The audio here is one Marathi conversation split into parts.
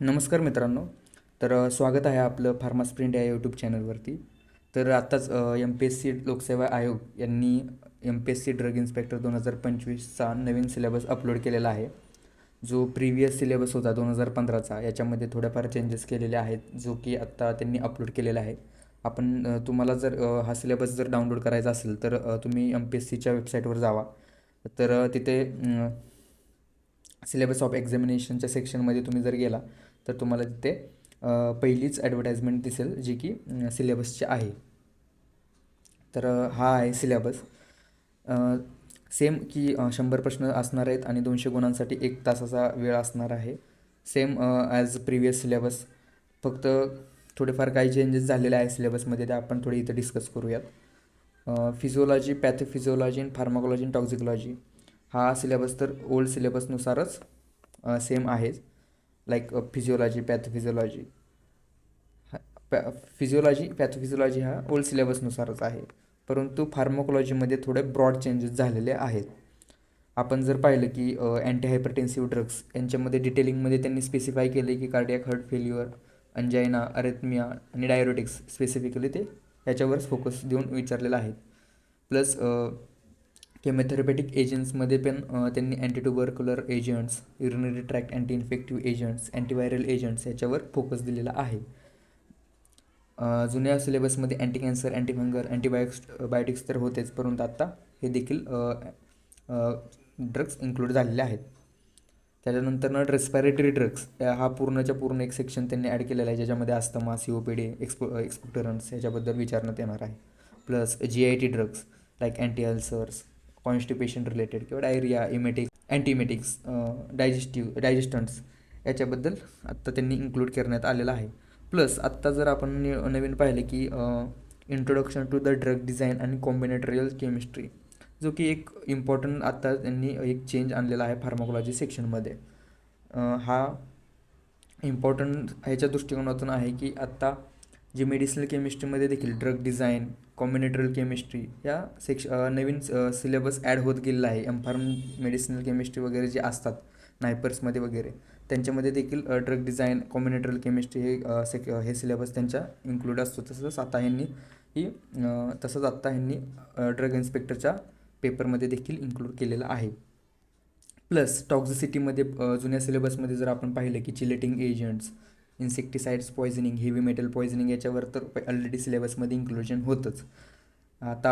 नमस्कार मित्रांनो. तर स्वागत आहे आपलं फार्मा स्प्रिंट या यूट्यूब चॅनलवरती. तर आत्ताच एम पी एस सी लोकसेवा आयोग यांनी M P S C drug inspector दोन हजार पंचवीसचा नवीन सिलेबस अपलोड केलेला आहे. जो प्रिव्हियस सिलेबस होता दोन हजार पंधराचा याच्यामध्ये थोड्याफार चेंजेस केलेले आहेत जो की आत्ता त्यांनी अपलोड केलेला आहे. आपण तुम्हाला जर हा सिलेबस जर डाउनलोड करायचा असेल तर तुम्ही एम पी एस सीच्या वेबसाईटवर जावा. तर तिथे सिलेबस ऑफ एक्झामिनेशनच्या सेक्शनमध्ये तुम्ही जर गेला तर तुम्हाला तिथे पहिलीच ॲडव्हर्टाईजमेंट दिसेल जी की सिलेबसची आहे. तर हा आहे सिलेबस सेम की शंभर प्रश्न असणार आहेत आणि दोनशे गुणांसाठी एक तासाचा वेळ असणार आहे. सेम ॲज प्रिवियस सिलेबस फक्त थोडेफार काही चेंजेस झालेले आहे सिलेबसमध्ये ते आपण थोडे इथं डिस्कस करूयात. Physiology pathophysiology and pharmacology and toxicology हा सिलेबस तर ओल्ड सिलेबसनुसारच सेम आहेच लाईक फिजिओलॉजी पॅथोफिजिओलॉजी हा पॅ फिजिओलॉजी पॅथोफिजिओलॉजी हा ओल्ड सिलेबसनुसारच आहे. परंतु फार्मोकोलॉजीमध्ये थोडे ब्रॉड चेंजेस झालेले आहेत. आपण जर पाहिलं की अँटी हायपरटेन्सिव्ह ड्रग्स यांच्यामध्ये डिटेलिंगमध्ये त्यांनी स्पेसिफाय केले की cardiac heart failure angina arrhythmia आणि डायरोटिक्स स्पेसिफिकली ते याच्यावरच फोकस देऊन विचारलेलं आहे. प्लस केमोथेरपेटिक एजंट्समध्ये पण त्यांनी antitubercular agents urinary tract anti infective agents antiviral agents याच्यावर फोकस दिलेला आहे. जुन्या सिलेबसमध्ये anti cancer anti fungal biotics तर होतेच परंतु आत्ता हे देखील ड्रग्स इन्क्लूड झालेले आहेत. त्याच्यानंतर रेस्पिरेटरी ड्रग्स हा पूर्णच्या पूर्ण एक सेक्शन त्यांनी ॲड केलेला आहे ज्याच्यामध्ये asthma C O P D expo expectorants याच्याबद्दल विचारण्यात येणार आहे. Plus G I T drugs like anti ulcers constipation related किंवा diarrhoea emetics antiemetics digestive digestants याच्याबद्दल आत्ता त्यांनी इन्क्लूड करण्यात आलेलं आहे. प्लस आत्ता जर आपण नवीन पाहिलं की introduction to the drug design आणि कॉम्बिनेटरियल केमिस्ट्री जो की एक इम्पॉर्टंट आत्ता त्यांनी एक चेंज आणलेला आहे फार्माकोलॉजी सेक्शनमध्ये हा इम्पॉर्टंट ह्याच्या दृष्टिकोनातून आहे की आत्ता जे मेडिसिनल केमिस्ट्रीमध्ये देखील ड्रग डिझाईन कॉम्बिनेटरल केमिस्ट्री या सेक्श नवीन सिलेबस ॲड होत गेलेला आहे. एम फार्म मेडिसिनल केमिस्ट्री वगैरे जे असतात नायपर्समध्ये वगैरे त्यांच्यामध्ये देखील ड्रग डिझाईन कॉम्बिनेटरल केमिस्ट्री हे सेक हे सिलेबस त्यांच्या इन्क्लूड असतो. तसंच आता ह्यांनी ही तसंच आत्ता ह्यांनी ड्रग इन्स्पेक्टरच्या पेपरमध्ये देखील इन्क्लूड केलेलं आहे. प्लस टॉक्झिसिटीमध्ये जुन्या सिलेबसमध्ये जर आपण पाहिलं की chelating agents insecticides poisoning heavy metal poisoning याच्यावर तर ऑलरेडी सिलेबसमध्ये इन्क्लुजन होतंच. आता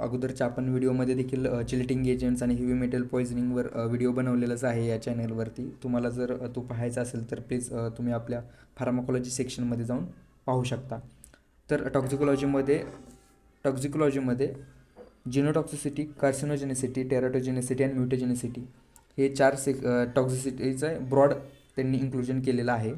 अगोदरच्या आपण व्हिडिओमध्ये देखील चिलिटिंग एजंट्स आणि हेवी मेटल पॉयझनिंगवर व्हिडिओ बनवलेलाच आहे या चॅनलवरती तुम्हाला जर तो पाहायचा असेल तर प्लीज तुम्ही आपल्या फार्माकोलॉजी सेक्शनमध्ये जाऊन पाहू शकता. तर टॉक्झिकोलॉजीमध्ये टॉक्झिकोलॉजीमध्ये जिनोटॉक्सिसिटी कार्सिनोजेनिसिटी टेराटोजेनिसिटी आणि म्युटोजेनिसिटी हे चार से टॉक्झिसिटीचं ब्रॉड त्यांनी इन्क्लुजन केलेलं आहे.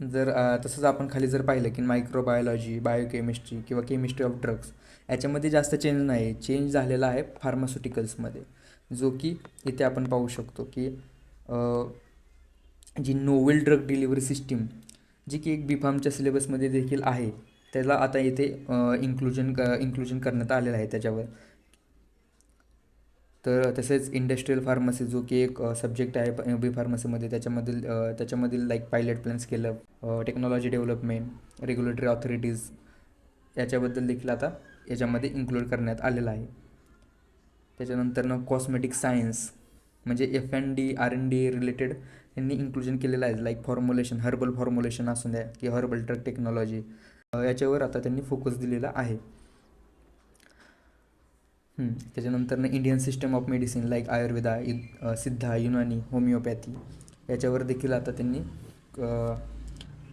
जर तसंच आपण खाली जर पाहिलं की मायक्रोबायोलॉजी बायोकेमिस्ट्री किंवा केमिस्ट्री ऑफ ड्रग्स याच्यामध्ये जास्त चेंज नाही. चेंज झालेला आहे फार्मास्युटिकल्समध्ये जो की इथे आपण पाहू शकतो की जी नोवेल ड्रग डिलिव्हरी सिस्टीम जी की एक बी फार्मच्या सिलेबसमध्ये देखील आहे त्याला आता इथे इन्क्लुजन क इन्क्लुजन करण्यात आलेलं आहे त्याच्यावर. तर तसेच इंडस्ट्रियल फार्मसी जो की एक सब्जेक्ट आहे बी फार्मसीमध्ये त्याच्यामधील त्याच्यामधील लाईक पायलट प्लॅन्स केलं टेक्नॉलॉजी डेव्हलपमेंट रेग्युलेटरी ऑथॉरिटीज याच्याबद्दल देखील आता याच्यामध्ये इन्क्लूड करण्यात आलेलं आहे. त्याच्यानंतरनं कॉस्मेटिक सायन्स म्हणजे F and D R and D related यांनी इन्क्लुजन केलेलं आहे. लाईक फॉर्म्युलेशन हर्बल फॉर्म्युलेशन असून द्या की हर्बल ड्रग टेक्नॉलॉजी याच्यावर आता त्यांनी फोकस दिलेला आहे. त्याच्यानंतरनं Indian system of medicine like Ayurveda e Siddha Unani homeopathy याच्यावर देखील आता त्यांनी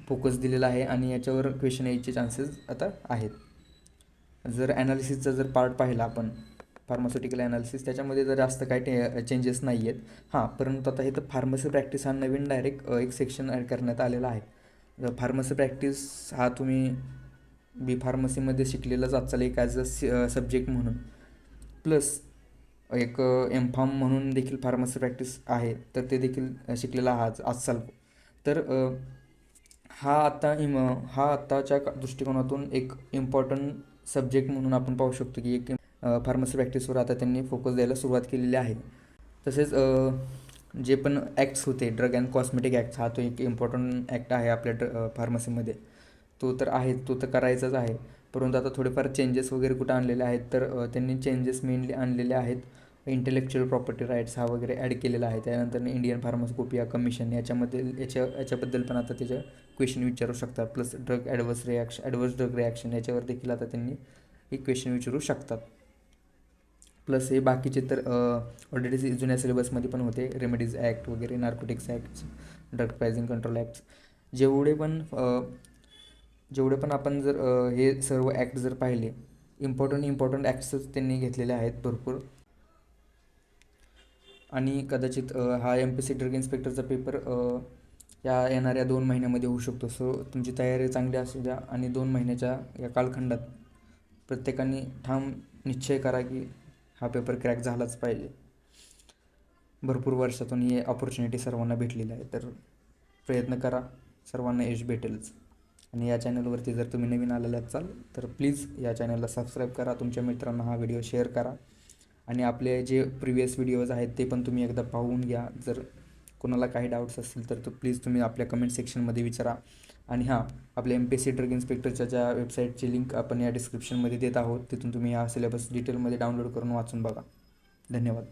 फोकस दिलेला आहे आणि याच्यावर क्वेश्चन यायचे चान्सेस आता आहेत. जर ॲनालिसिसचा जर पार्ट पाहिला आपण फार्मास्युटिकल ॲनालिसिस त्याच्यामध्ये जर जास्त काही टे चेंजेस नाही आहेत हां परंतु आता इथं फार्मसी प्रॅक्टिस हा नवीन डायरेक्ट एक सेक्शन ॲड करण्यात आलेला आहे. फार्मसी प्रॅक्टिस हा तुम्ही बी फार्मसीमध्ये शिकलेलाच आजचाल एक ॲज अ सब्जेक्ट म्हणून. प्लस एक एम फार्म म्हणून देखील फार्मसी प्रॅक्टिस आहे तर ते देखील शिकलेला आज आजचाल तर हा आत्ता इम हा आत्ताच्या दृष्टिकोनातून एक इम्पॉर्टंट सब्जेक्ट म्हणून आपण पाहू शकतो की एक फार्मसी प्रॅक्टिसवर आता त्यांनी फोकस द्यायला सुरुवात केलेली आहे. तसेच जे पण ॲक्ट्स होते ड्रग अँड कॉस्मेटिक ॲक्ट हा तो एक इम्पॉर्टंट ॲक्ट आहे आपल्या ड्र फार्मसीमध्ये तो तर आहे तो तर करायचाच आहे. परंतु आता थोडेफार चेंजेस वगैरे कुठं आणलेले आहेत तर त्यांनी चेंजेस मेनली आणलेले आहेत इंटेलेक्च्युअल प्रॉपर्टी राईट्स हा वगैरे ॲड केलेला आहे. त्यानंतर इंडियन फार्मास्कोपिया कमिशन याच्यामध्ये याच्या याच्याबद्दल पण आता त्याच्या क्वेश्चन विचारू शकतात. Plus drug adverse reaction adverse drug reaction याच्यावर देखील आता त्यांनी एक क्वेश्चन विचारू शकतात. प्लस हे बाकीचे तर ऑलरेडी जुन्या सिलेबसमध्ये पण होते. रेमेडीज ॲक्ट वगैरे narcotics act drug pricing control acts जेवढे पण जेवढे पण आपण जर हे सर्व ॲक्ट जर पाहिले इम्पॉर्टंट इम्पॉर्टंट ॲक्ट्सच त्यांनी घेतलेले आहेत भरपूर. आणि कदाचित हा एम पी सी ड्रग इन्स्पेक्टरचा पेपर या येणाऱ्या दोन महिन्यामध्ये होऊ शकतो. सो तुमची तयारी चांगली असू द्या आणि दोन महिन्याच्या या कालखंडात प्रत्येकाने ठाम निश्चय करा की हा पेपर क्रॅक झालाच पाहिजे. भरपूर वर्षातून ही ऑपॉर्च्युनिटी सर्वांना भेटलेली आहे. तर प्रयत्न करा सर्वांना यश भेटेलच. आणि या चॅनलवरती जर तुम्ही नवीन आलेले असाल तर प्लीज या चॅनलला सबस्क्राईब करा तुमच्या मित्रांना हा व्हिडिओ शेअर करा. आणि आपले जे प्रिवियस व्हिडिओज आहेत ते पण तुम्ही एकदा पाहून घ्या. जर कोणाला काही डाऊट्स असतील तर तो प्लीज तुम्ही आपल्या कमेंट सेक्शनमध्ये विचारा. आणि हां आपल्या M P S C drug इन्स्पेक्टरच्या ज्या वेबसाईटची लिंक आपण या डिस्क्रिप्शनमध्ये देत आहोत तिथून तुम्ही हा सिलेबस डिटेलमध्ये डाउनलोड करून वाचून बघा. धन्यवाद.